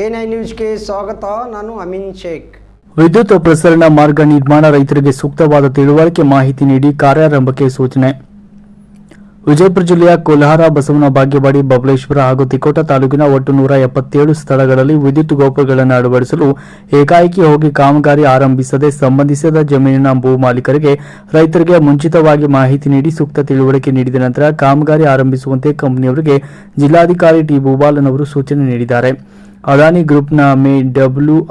A nine ನ್ಯೂಸ್ಗೆ ಸ್ವಾಗತ, ನಾನು ಅಮಿನ್ ಶೇಖ್. ವಿದ್ಯುತ್ ಪ್ರಸರಣ ಮಾರ್ಗ ನಿರ್ಮಾಣ ರೈತರಿಗೆ ಸೂಕ್ತವಾದ ತಿಳುವಳಿಕೆ ಮಾಹಿತಿ ನೀಡಿ ಕಾರ್ಯಾರಂಭಕ್ಕೆ ಸೂಚನೆ. ವಿಜಯಪುರ ಜಿಲ್ಲೆಯ ಕೋಲಾರ ಬಸವನ ಭಾಗ್ಯವಾಡಿ ಬಬಲೇಶ್ವರ ಹಾಗೂ ತಿಕೋಟ ತಾಲೂಕಿನ ಒಟ್ಟು ನೂರ ಎಪ್ಪತ್ತೇಳು ಸ್ಥಳಗಳಲ್ಲಿ ವಿದ್ಯುತ್ ಗೋಪುರಗಳನ್ನು ಅಳವಡಿಸಲು ಏಕಾಏಕಿ ಹೋಗಿ ಕಾಮಗಾರಿ ಆರಂಭಿಸದೆ ಸಂಬಂಧಿಸಿದ ಜಮೀನಿನ ಭೂ ಮಾಲೀಕರಿಗೆ ರೈತರಿಗೆ ಮುಂಚಿತವಾಗಿ ಮಾಹಿತಿ ನೀಡಿ ಸೂಕ್ತ ತಿಳುವಳಿಕೆ ನೀಡಿದ ನಂತರ ಕಾಮಗಾರಿ ಆರಂಭಿಸುವಂತೆ ಕಂಪನಿಯವರಿಗೆ ಜಿಲ್ಲಾಧಿಕಾರಿ ಟಿ ಭೂಬಾಲನ್ ಅವರು ಸೂಚನೆ ನೀಡಿದ್ದಾರೆ. ಅದಾನಿ ಗ್ರೂಪ್ನ ಮೇ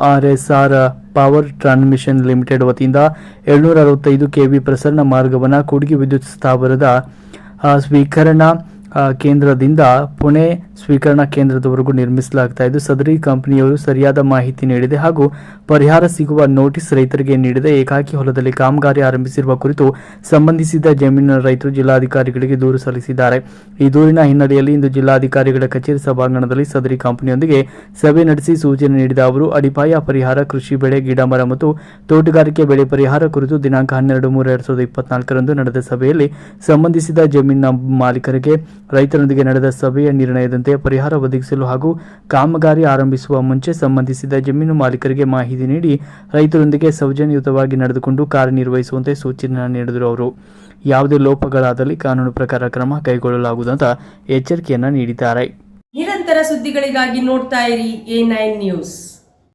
ಆರ್ ಪವರ್ ಟ್ರಾನ್ಸ್ಮಿಷನ್ ಲಿಮಿಟೆಡ್ ವತಿಯಿಂದ ಏಳ್ನೂರ ಅರವತ್ತೈದು ಕೆವಿ ಪ್ರಸರಣ ಮಾರ್ಗವನ್ನು ಕೂಡಗಿ ವಿದ್ಯುತ್ ಸ್ಥಾವರದ ಸ್ವೀಕರಣಾ ಕೇಂದ್ರದಿಂದ ಪುಣೆ ಸ್ವೀಕರಣಾ ಕೇಂದ್ರದವರೆಗೂ ನಿರ್ಮಿಸಲಾಗ್ತಾ ಇದ್ದು, ಸದರಿ ಕಂಪನಿಯವರು ಸರಿಯಾದ ಮಾಹಿತಿ ನೀಡಿದೆ ಹಾಗೂ ಪರಿಹಾರ ಸಿಗುವ ನೋಟಿಸ್ ರೈತರಿಗೆ ನೀಡಿದೆ. ಏಕಾಕಿ ಹೊಲದಲ್ಲಿ ಕಾಮಗಾರಿ ಆರಂಭಿಸಿರುವ ಕುರಿತು ಸಂಬಂಧಿಸಿದ ಜಮೀನಿನ ರೈತರು ಜಿಲ್ಲಾಧಿಕಾರಿಗಳಿಗೆ ದೂರು ಸಲ್ಲಿಸಿದ್ದಾರೆ. ಈ ದೂರಿನ ಹಿನ್ನೆಲೆಯಲ್ಲಿ ಇಂದು ಜಿಲ್ಲಾಧಿಕಾರಿಗಳ ಕಚೇರಿ ಸಭಾಂಗಣದಲ್ಲಿ ಸದರಿ ಕಂಪನಿಯೊಂದಿಗೆ ಸಭೆ ನಡೆಸಿ ಸೂಚನೆ ನೀಡಿದ ಅವರು, ಅಡಿಪಾಯ ಪರಿಹಾರ, ಕೃಷಿ ಬೆಳೆ ಗಿಡಮರ ಮತ್ತು ತೋಟಗಾರಿಕೆ ಬೆಳೆ ಪರಿಹಾರ ಕುರಿತು ದಿನಾಂಕ ಹನ್ನೆರಡು ಮೂರು ಎರಡ್ ಸಾವಿರದ ಇಪ್ಪತ್ನಾಲ್ಕರಂದು ನಡೆದ ಸಭೆಯಲ್ಲಿ ಸಂಬಂಧಿಸಿದ ಜಮೀನಿನ ಮಾಲೀಕರಿಗೆ ರೈತರೊಂದಿಗೆ ನಡೆದ ಸಭೆಯ ನಿರ್ಣಯದಂತೆ ಪರಿಹಾರ ಒದಗಿಸಲು ಹಾಗೂ ಕಾಮಗಾರಿ ಆರಂಭಿಸುವ ಮುಂಚೆ ಸಂಬಂಧಿಸಿದ ಜಮೀನು ಮಾಲೀಕರಿಗೆ ಮಾಹಿತಿ ನೀಡಿ ರೈತರೊಂದಿಗೆ ಸೌಜನ್ಯಯುತವಾಗಿ ನಡೆದುಕೊಂಡು ಕಾರ್ಯನಿರ್ವಹಿಸುವಂತೆ ಸೂಚನೆ ನೀಡಿದರು ಅವರು. ಯಾವುದೇ ಲೋಪಗಳಾದಲ್ಲಿ ಕಾನೂನು ಪ್ರಕಾರ ಕ್ರಮ ಕೈಗೊಳ್ಳಲಾಗುವುದಂತ ಎಚ್ಚರಿಕೆಯನ್ನ ನೀಡಿದ್ದಾರೆ. ನಿರಂತರ ಸುದ್ದಿಗಳಿಗಾಗಿ ನೋಡ್ತಾ ಇರಿ ಎ ನ್ಯೂಸ್.